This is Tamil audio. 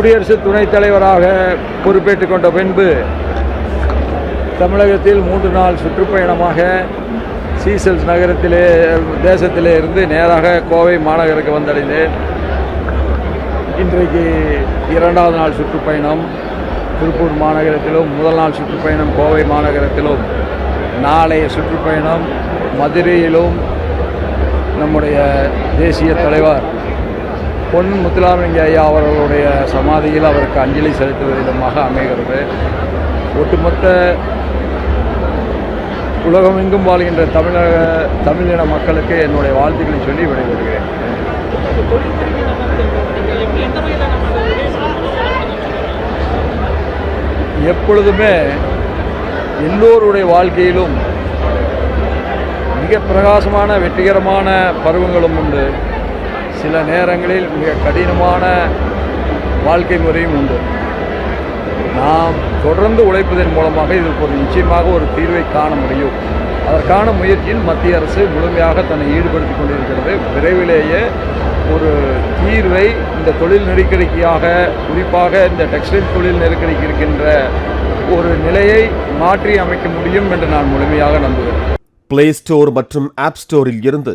குடியரசு துணைத் தலைவராக பொறுப்பேற்றுக் கொண்ட பின்பு தமிழகத்தில் மூன்று நாள் சுற்றுப்பயணமாக சீசல்ஸ் நகரத்திலே தேசத்திலே இருந்து நேராக கோவை மாநகருக்கு வந்தடைந்தேன். இன்றைக்கு இரண்டாவது நாள் சுற்றுப்பயணம். திருப்பூர் மாநகரத்திலும் முதல் நாள் சுற்றுப்பயணம் கோவை மாநகரத்திலும். நாளைய சுற்றுப்பயணம் மதுரையிலும் நம்முடைய தேசிய தலைவர் பொன் முத்துலாமலிங்க ஐயா அவர்களுடைய சமாதியில் அவருக்கு அஞ்சலி செலுத்துவதிலுமாக அமைகிறது. ஒட்டுமொத்த உலகமெங்கும் வாழ்கின்ற தமிழக தமிழின மக்களுக்கு என்னுடைய வாழ்த்துக்களை சொல்லி விடைபெறுகிறேன். எப்பொழுதுமே எல்லோருடைய வாழ்க்கையிலும் மிக பிரகாசமான வெற்றிகரமான பருவங்களும் உண்டு. சில நேரங்களில் மிக கடினமான வாழ்க்கை முறையும் உண்டு. நாம் தொடர்ந்து உழைப்பதன் மூலமாக இதற்கு ஒரு நிச்சயமாக ஒரு தீர்வை காண முடியும். அதற்கான முயற்சியில் மத்திய அரசு முழுமையாக தன்னை ஈடுபடுத்திக் கொண்டிருக்கிறது. விரைவிலேயே ஒரு தீர்வை இந்த தொழில் நெருக்கடிக்காக குறிப்பாக இந்த டெக்ஸ்டைல் தொழில் நெருக்கடிக்கு இருக்கின்ற ஒரு நிலையை மாற்றி அமைக்க முடியும் என்று நான் முழுமையாக நம்புகிறேன். பிளே ஸ்டோர் மற்றும் ஆப் ஸ்டோரில் இருந்து